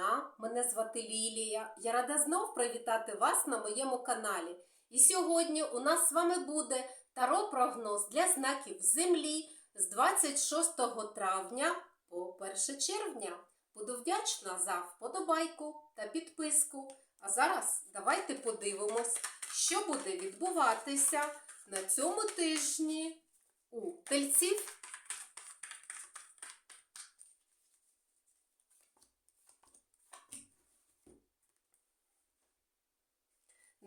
дня! Мене звати Лілія. Я рада знов привітати вас на моєму каналі. І сьогодні у нас з вами буде таро-прогноз для знаків Землі з 26 травня по 1 червня. Буду вдячна за вподобайку та підписку. А зараз давайте подивимось, що буде відбуватися на цьому тижні у тельців.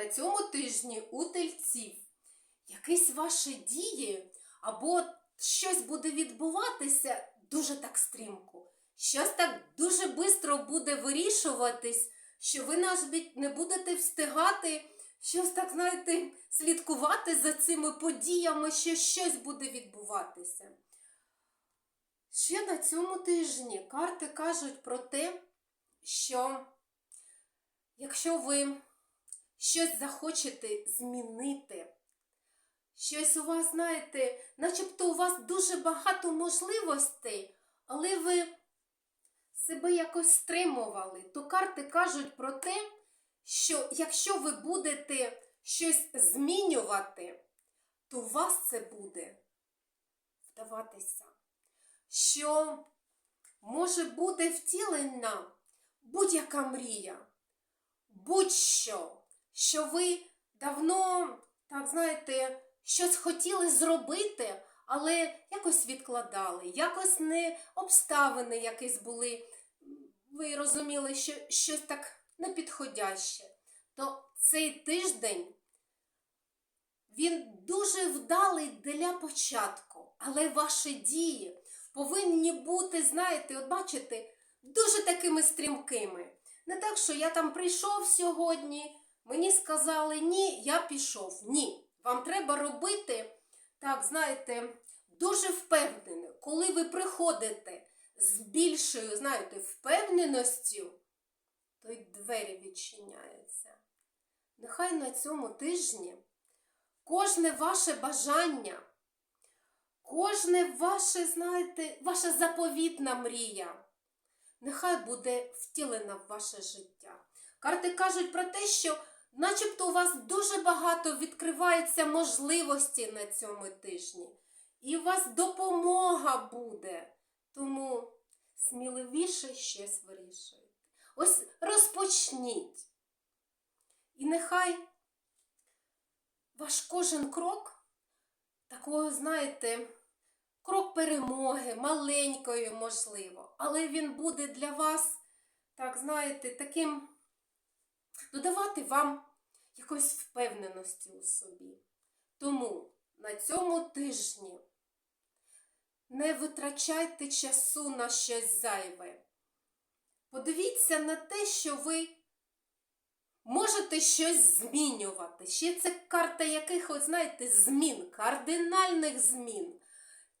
На цьому тижні у тельців якісь ваші дії або щось буде відбуватися дуже так стрімко. Щось так дуже швидко буде вирішуватись, що ви навіть не будете встигати щось так, знаєте, слідкувати за цими подіями, що щось буде відбуватися. Ще на цьому тижні карти кажуть про те, що якщо ви щось захочете змінити, щось у вас, знаєте, начебто у вас дуже багато можливостей, але ви себе якось стримували, то карти кажуть про те, що якщо ви будете щось змінювати, то у вас це буде вдаватися. Що може бути втілена будь-яка мрія, будь-що що ви давно, так знаєте, щось хотіли зробити, але якось відкладали, якось не обставини якісь були. Ви розуміли, що щось так непідходяще. То цей тиждень він дуже вдалий для початку, але ваші дії повинні бути, знаєте, от бачите, дуже такими стрімкими. Не так, що я там прийшов сьогодні. Мені сказали ні, я пішов. Ні. Вам треба робити, так, знаєте, дуже впевнено. Коли ви приходите з більшою, знаєте, впевненістю, то й двері відчиняються. Нехай на цьому тижні кожне ваше бажання, кожне ваше, знаєте, ваша заповітна мрія, нехай буде втілена в ваше життя. Карти кажуть про те, що начебто у вас дуже багато відкривається можливості на цьому тижні. І у вас допомога буде. Тому сміливіше щось вирішуйте. Ось розпочніть. І нехай ваш кожен крок, такого, знаєте, крок перемоги, маленькою, можливо, але він буде для вас, так, знаєте, таким додавати вам якоїсь впевненості у собі. Тому на цьому тижні не витрачайте часу на щось зайве. Подивіться на те, що ви можете щось змінювати. Ще це карта якихось, знаєте, змін, кардинальних змін.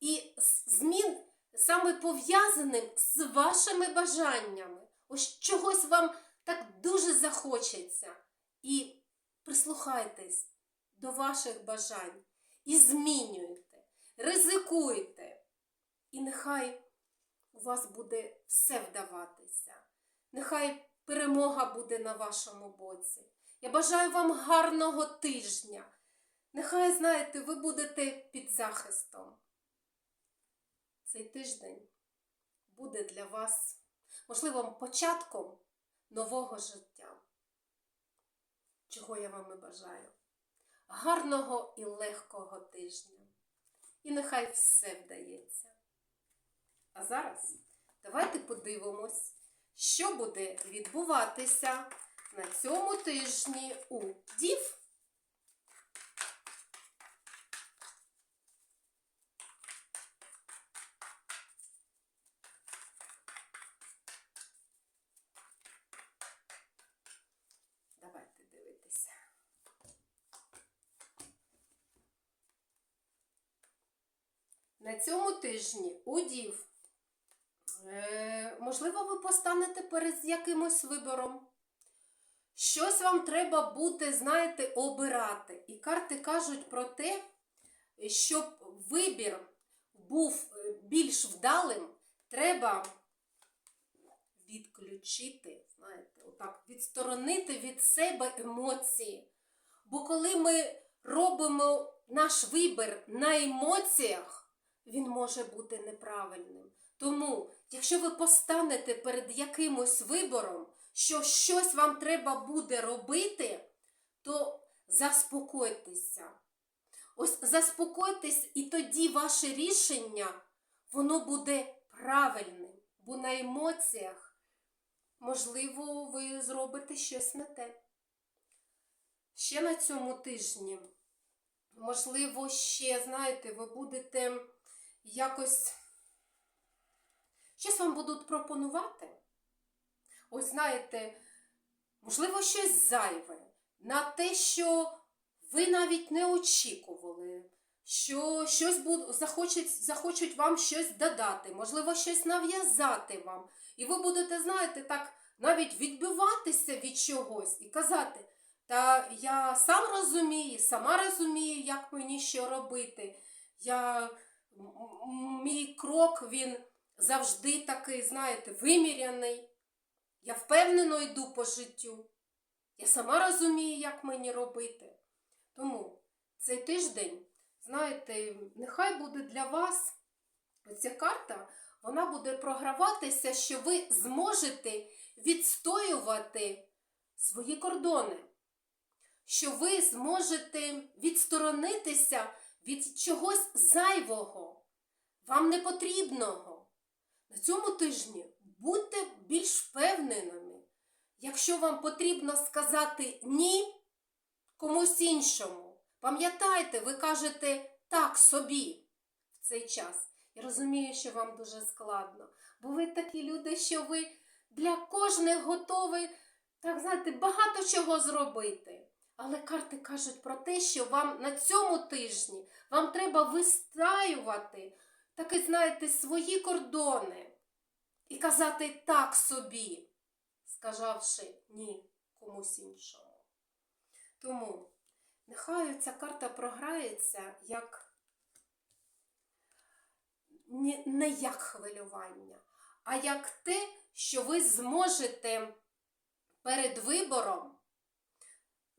І змін саме пов'язаним з вашими бажаннями. Ось чогось вам так дуже захочеться. І прислухайтесь до ваших бажань і змінюйте, ризикуйте. І нехай у вас буде все вдаватися. Нехай перемога буде на вашому боці. Я бажаю вам гарного тижня. Нехай, знаєте, ви будете під захистом. Цей тиждень буде для вас, можливо, початком нового життя. Чого я вам і бажаю? Гарного і легкого тижня. І нехай все вдається. А зараз давайте подивимось, що буде відбуватися на цьому тижні у Дів. Давайте дивитися. На цьому тижні у Дів, е, можливо, ви постанете перед якимось вибором. Щось вам треба буде, знаєте, обирати. І карти кажуть про те, щоб вибір був е, більш вдалим, треба відключити, знаєте, отак, відсторонити від себе емоції. Бо коли ми робимо наш вибір на емоціях, він може бути неправильним. Тому, якщо ви постанете перед якимось вибором, що щось вам треба буде робити, то заспокойтеся. Ось заспокойтесь, і тоді ваше рішення воно буде правильним, бо на емоціях, можливо, ви зробите щось не те. Ще на цьому тижні, можливо, ще, знаєте, ви будете якось щось вам будуть пропонувати. Ось знаєте, можливо, щось зайве на те, що ви навіть не очікували, що щось буд... захочуть, захочуть вам щось додати, можливо, щось нав'язати вам. І ви будете, знаєте, так навіть відбиватися від чогось і казати, та я сам розумію, сама розумію, як мені що робити. Я... Мій крок, він завжди такий, знаєте, виміряний. Я впевнено йду по життю. Я сама розумію, як мені робити. Тому цей тиждень, знаєте, нехай буде для вас ця карта, вона буде програватися, що ви зможете відстоювати свої кордони, що ви зможете відсторонитися від чогось зайвого, вам непотрібного. На цьому тижні будьте більш впевненими. Якщо вам потрібно сказати ні комусь іншому, пам'ятайте, ви кажете так собі в цей час. Я розумію, що вам дуже складно, бо ви такі люди, що ви для кожних готові, так знаєте, багато чого зробити. Але карти кажуть про те, що вам на цьому тижні вам треба вистраювати, таки, знаєте, свої кордони і казати так собі, сказавши ні комусь іншому. Тому нехай ця карта програється як не як хвилювання, а як те, що ви зможете перед вибором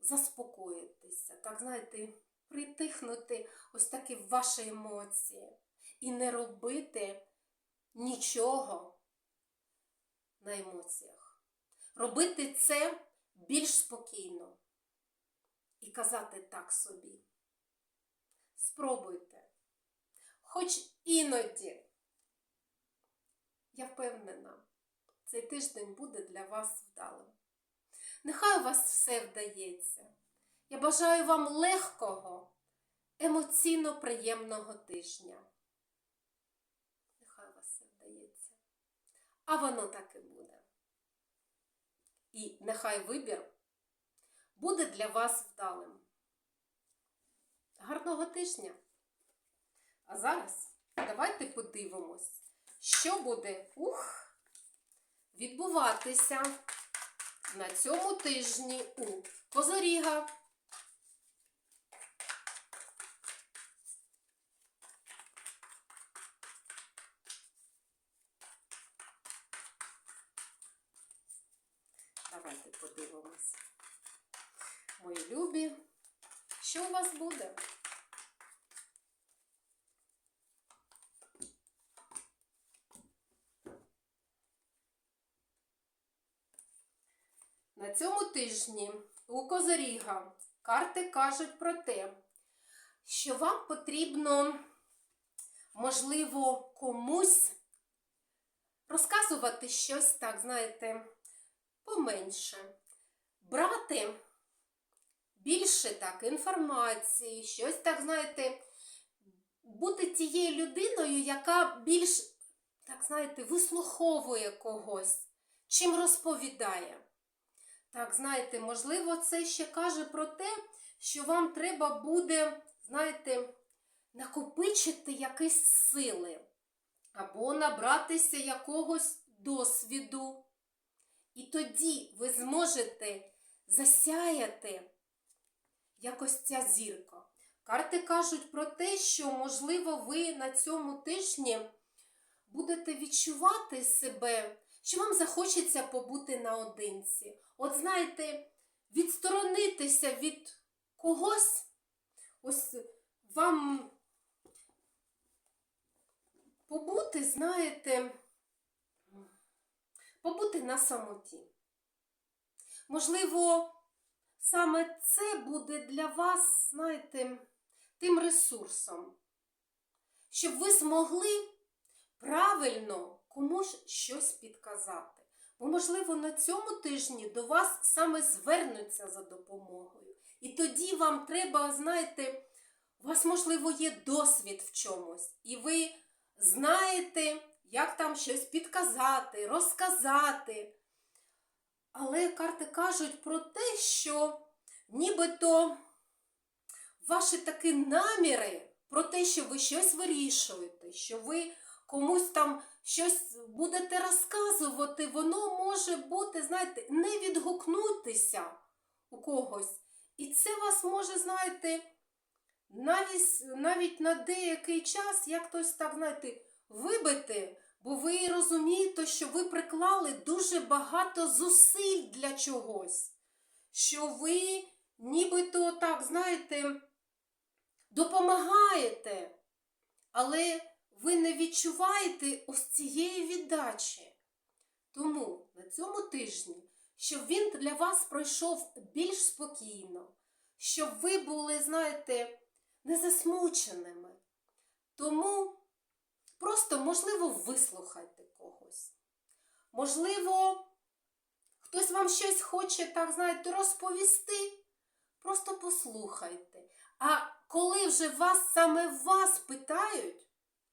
заспокоїтися, так знаєте, притихнути ось такі ваші емоції і не робити нічого на емоціях. Робити це більш спокійно і казати так собі. Спробуйте. Хоч іноді, я впевнена, цей тиждень буде для вас вдалим. Нехай у вас все вдається. Я бажаю вам легкого, емоційно приємного тижня. Нехай у вас все вдається. А воно так і буде. І нехай вибір буде для вас вдалим. Гарного тижня! А зараз давайте подивимось, що буде ух, відбуватися на цьому тижні у Козоріга. Давайте подивимось. Мої любі, що у вас буде? На цьому тижні у Козоріга карти кажуть про те, що вам потрібно, можливо, комусь розказувати щось так, знаєте, поменше. Брати більше так інформації, щось так, знаєте, бути тією людиною, яка більш, так знаєте, вислуховує когось, чим розповідає. Так, знаєте, можливо, це ще каже про те, що вам треба буде, знаєте, накопичити якісь сили або набратися якогось досвіду. І тоді ви зможете засяяти якось ця зірка. Карти кажуть про те, що, можливо, ви на цьому тижні будете відчувати себе, що вам захочеться побути наодинці. От знаєте, відсторонитися від когось, ось вам побути, знаєте, побути на самоті. Можливо, саме це буде для вас, знаєте, тим ресурсом, щоб ви змогли правильно комусь щось підказати. Бо, можливо, на цьому тижні до вас саме звернуться за допомогою. І тоді вам треба, знаєте, у вас, можливо, є досвід в чомусь, і ви знаєте, як там щось підказати, розказати. Але карти кажуть про те, що нібито ваші такі наміри про те, що ви щось вирішуєте, що ви комусь там щось будете розказувати, воно може бути, знаєте, не відгукнутися у когось. І це вас може, знаєте, навіть, навіть на деякий час, як хтось так, знаєте, вибити, бо ви розумієте, що ви приклали дуже багато зусиль для чогось, що ви нібито так, знаєте, допомагаєте, але ви не відчуваєте ось цієї віддачі. Тому на цьому тижні, щоб він для вас пройшов більш спокійно, щоб ви були, знаєте, не засмученими. Тому просто, можливо, вислухайте когось. Можливо, хтось вам щось хоче, так, знаєте, розповісти. Просто послухайте. А коли вже вас саме вас питають,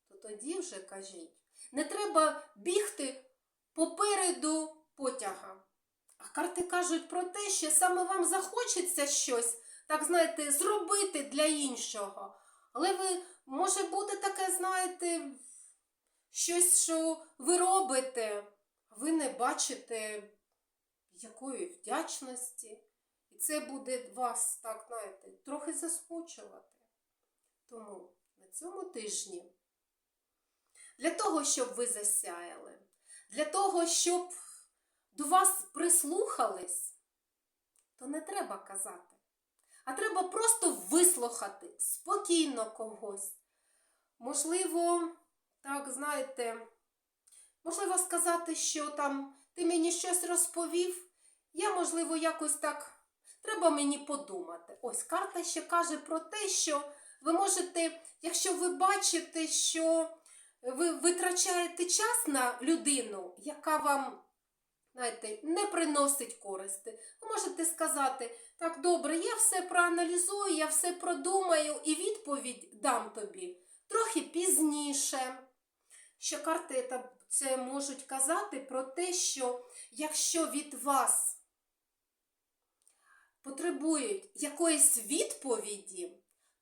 то тоді вже кажіть. Не треба бігти попереду потяга. А карти кажуть про те, що саме вам захочеться щось, так знаєте, зробити для іншого. Але ви, може бути таке, знаєте, щось, що ви робите, ви не бачите якої вдячності. І це буде вас, так, знаєте, трохи засмучувати. Тому на цьому тижні для того, щоб ви засяяли, для того, щоб до вас прислухались, то не треба казати. А треба просто вислухати спокійно когось. Можливо, так, знаєте, можливо сказати, що там ти мені щось розповів, я, можливо, якось так. Треба мені подумати. Ось карта ще каже про те, що ви можете, якщо ви бачите, що ви витрачаєте час на людину, яка вам, знаєте, не приносить користи, ви можете сказати, так, добре, я все проаналізую, я все продумаю і відповідь дам тобі трохи пізніше. Що карти це можуть казати про те, що якщо від вас потребують якоїсь відповіді,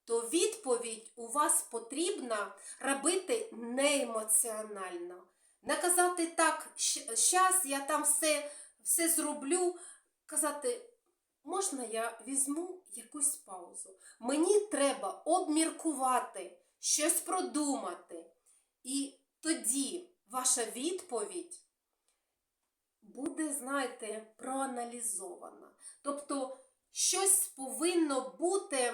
то відповідь у вас потрібна робити неемоціонально. Не казати так, щас я там все, все зроблю, казати, можна я візьму якусь паузу. Мені треба обміркувати, щось продумати. І тоді ваша відповідь буде, знаєте, проаналізована. Тобто щось повинно бути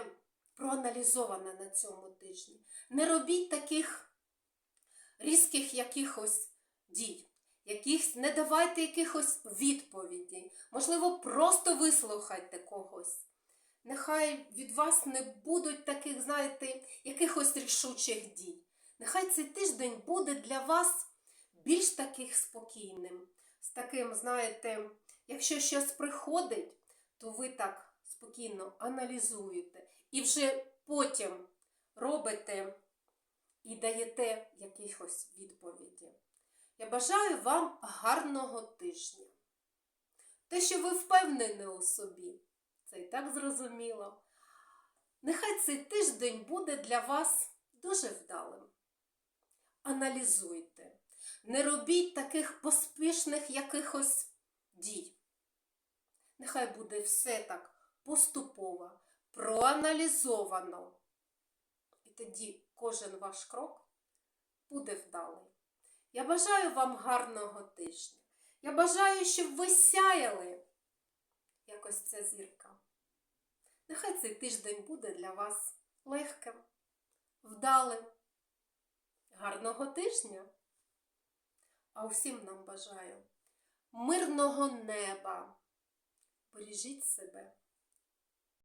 проаналізоване на цьому тижні. Не робіть таких різких якихось дій, яких, не давайте якихось відповідей. Можливо, просто вислухайте когось. Нехай від вас не будуть таких, знаєте, якихось рішучих дій. Нехай цей тиждень буде для вас більш таких спокійним. З таким, знаєте, якщо щось приходить, то ви так спокійно аналізуєте і вже потім робите і даєте якихось відповіді. Я бажаю вам гарного тижня. Те, що ви впевнені у собі, це і так зрозуміло. Нехай цей тиждень буде для вас дуже вдалим. Аналізуйте, не робіть таких поспішних якихось дій. Нехай буде все так поступово, проаналізовано. І тоді кожен ваш крок буде вдалий. Я бажаю вам гарного тижня. Я бажаю, щоб ви сяяли, як ось ця зірка. Нехай цей тиждень буде для вас легким, вдалим. Гарного тижня! А усім нам бажаю мирного неба. Бережіть себе.